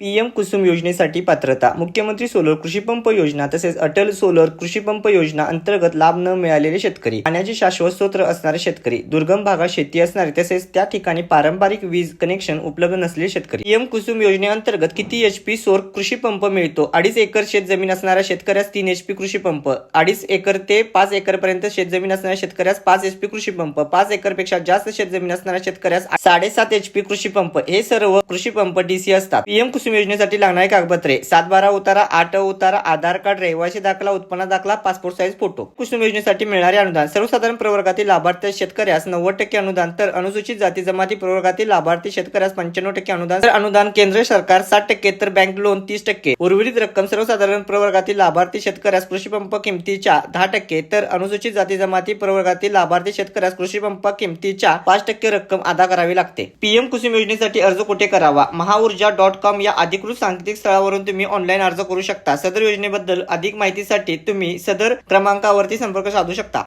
PM Kusum योजनेसाठी पात्रता. मुख्यमंत्री सोलर कृषी पंप योजना तसेच अटल सोलर कृषी पंप योजना अंतर्गत लाभ न मिळालेले शेतकरी पाण्याचे शाश्वत स्रोत असणारे शेतकरी दुर्गम भागात शेती असणारे तसेच त्या ठिकाणी पारंपरिक वीज कनेक्शन उपलब्ध नसलेले शेतकरी. पीएम कुसुम योजनेअंतर्गत किती एचपी सोर कृषी पंप मिळतो? अडीच एकर शेत जमीन असणाऱ्या शेतकऱ्यास तीन एचपी कृषी पंप. अडीच एकर ते पाच एकर पर्यंत शेत जमीन असणाऱ्या शेतकऱ्यास पाच एचपी कृषी पंप. पाच एकरपेक्षा जास्त शेत जमीन असणाऱ्या शेतकऱ्यास साडेसात एचपी कृषी पंप. हे सर्व कृषी पंप डीसी असतात. पीएम कुसुम योजनेसाठी लागणारी कागदपत्रे सात बारा उतारा आठ उतारा आधार कार्ड रहिवासी दाखला उत्पन्न दाखला पासपोर्ट साईज फोटो कुसुम योजनेसाठी मिळणारे अनुदान सर्वसाधारण प्रवर्गातील लाभार्थी शेतकऱ्यास नव्वद टक्के अनुदान तर अनुसूचित जाती जमाती प्रवर्गातील लाभार्थी शेतकऱ्यास पंच्याण्णव टक्के अनुदान तर अनुदान केंद्र सरकार साठ टक्के तर बँक लोन तीस टक्के. उर्वरित रक्कम सर्वसाधारण प्रवर्गातील लाभार्थी शेतकऱ्यास कृषी पंप किमतीच्या दहा टक्के तर अनुसूचित जाती जमाती प्रवर्गातील लाभार्थी शेतकऱ्यास कृषी पंप किमतीच्या पाच टक्के रक्कम अदा करावी लागते. पीएम कुसुम योजनेसाठी अर्ज कुठे करावा? महाऊर्जा डॉट कॉम या अधिकृत सांकेतिक स्थळावरून तुम्ही ऑनलाईन अर्ज करू शकता. सदर योजनेबद्दल अधिक माहितीसाठी तुम्ही सदर क्रमांकावरती संपर्क साधू शकता.